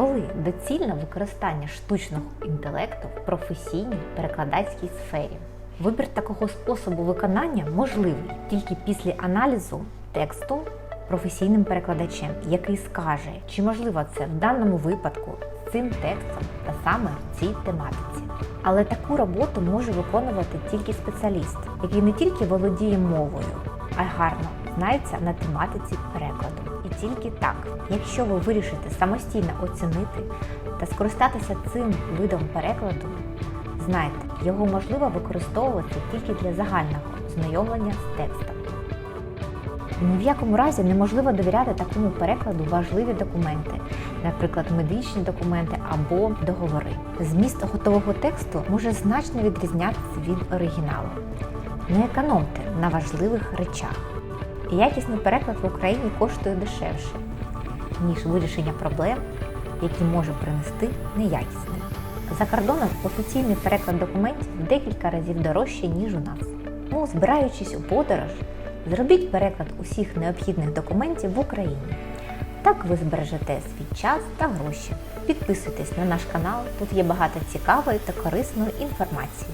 Коли доцільне використання штучного інтелекту в професійній перекладацькій сфері? Вибір такого способу виконання можливий тільки після аналізу тексту професійним перекладачем, який скаже, чи можливо це в даному випадку з цим текстом та саме цій тематиці. Але таку роботу може виконувати тільки спеціаліст, який не тільки володіє мовою, а й гарно знається на тематиці перекладу. І тільки так, якщо ви вирішите самостійно оцінити та скористатися цим видом перекладу, знайте, його можливо використовувати тільки для загального знайомлення з текстом. Ні в якому разі неможливо довіряти такому перекладу важливі документи, наприклад, медичні документи або договори. Зміст готового тексту може значно відрізнятися від оригіналу. Не економте на важливих речах. Якісний переклад в Україні коштує дешевше, ніж вирішення проблем, які може принести неякісний. За кордоном офіційний переклад документів декілька разів дорожче, ніж у нас. Тому, збираючись у подорож, зробіть переклад усіх необхідних документів в Україні. Так ви збережете свій час та гроші. Підписуйтесь на наш канал, тут є багато цікавої та корисної інформації.